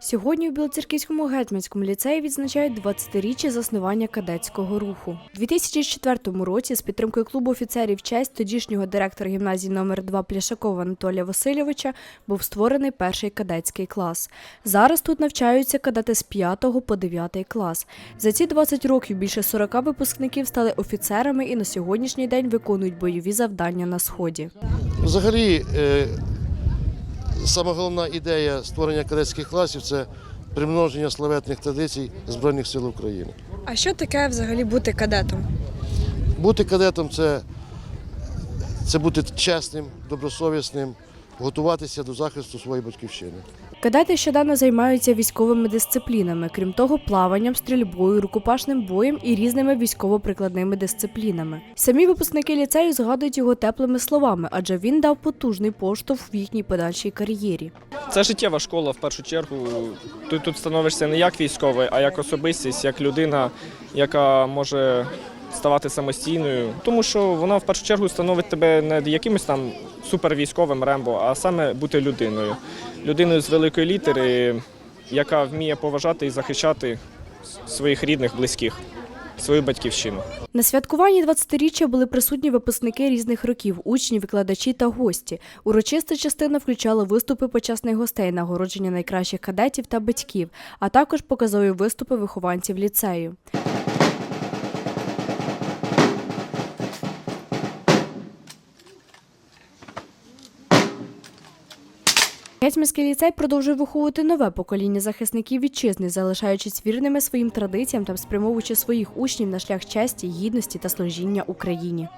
Сьогодні у Білоцерківському гетьманському ліцеї відзначають 20-річчя заснування кадетського руху. У 2004 році з підтримкою клубу офіцерів честь тодішнього директора гімназії номер 2 Пляшакова Анатолія Васильовича був створений перший кадетський клас. Зараз тут навчаються кадети з 5 по 9 клас. За ці 20 років більше 40 випускників стали офіцерами і на сьогоднішній день виконують бойові завдання на сході. Взагалі, е, сама головна ідея створення кадетських класів це примноження славетних традицій Збройних сил України. А що таке взагалі бути кадетом? Бути кадетом це, це бути чесним, добросовісним, готуватися до захисту своєї батьківщини. Кадети щоденно займаються військовими дисциплінами, крім того, плаванням, стрільбою, рукопашним боєм і різними військово-прикладними дисциплінами. Самі випускники ліцею згадують його теплими словами, адже він дав потужний поштовх в їхній подальшій кар'єрі. Це життєва школа в першу чергу. Ти тут становишся не як військовий, а як особистість, як людина, яка може ставати самостійною. Тому що вона в першу чергу становить тебе не якимось там супервійськовим рембо, а саме бути людиною. Людиною з великої літери, яка вміє поважати і захищати своїх рідних, близьких, свою батьківщину. На святкуванні 20-річчя були присутні випускники різних років, учні, викладачі та гості. Урочиста частина включала виступи почесних гостей, нагородження найкращих кадетів та батьків, а також показові виступи вихованців ліцею. Гетьманський ліцей продовжує виховувати нове покоління захисників вітчизни, залишаючись вірними своїм традиціям та спрямовуючи своїх учнів на шлях честі, гідності та служіння Україні.